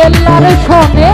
কেল্লার সনে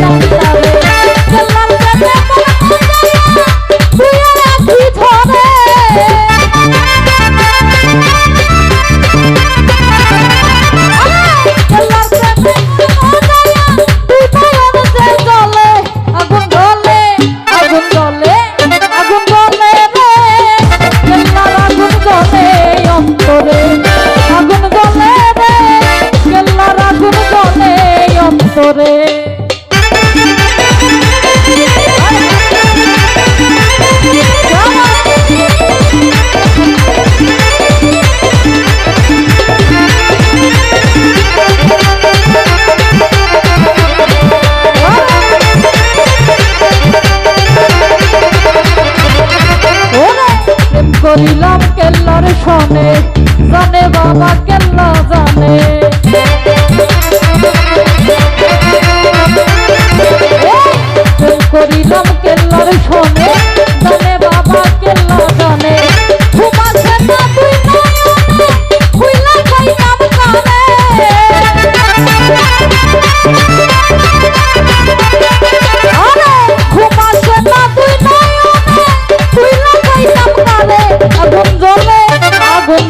não বাবা কেন জানে করিলাম কেল্লার সনে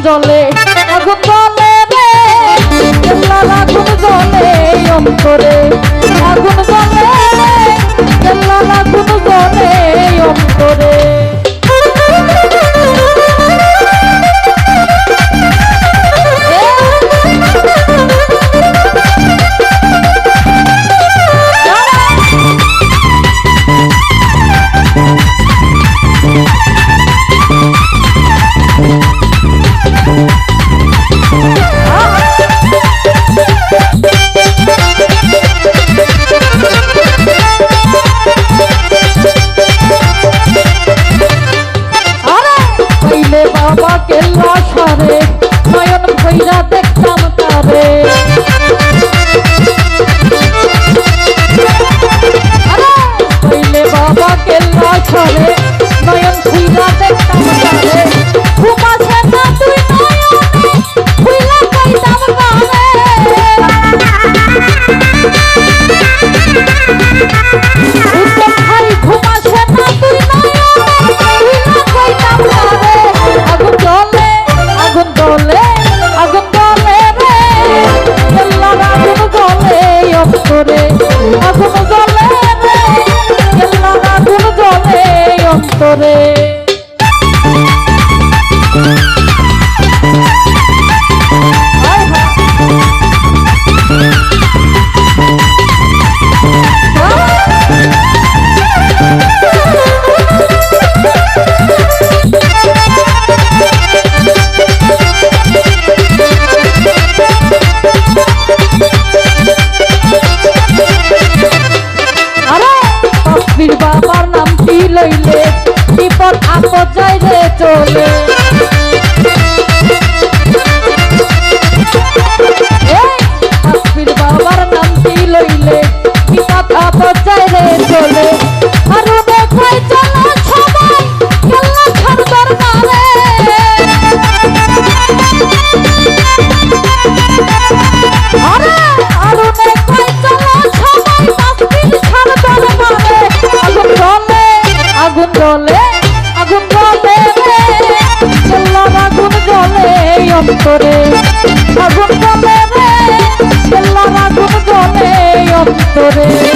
জানে নাম করে বাবাকে লাশারে, নয়ন ভৈরা দেখতাম তারে। বাবাকে লাশারে, নয়ন ভৈরা দেখতাম তারে। ঘুমাছে না তুই নয়ন সব করে আগুন জমে রে অন্তরে।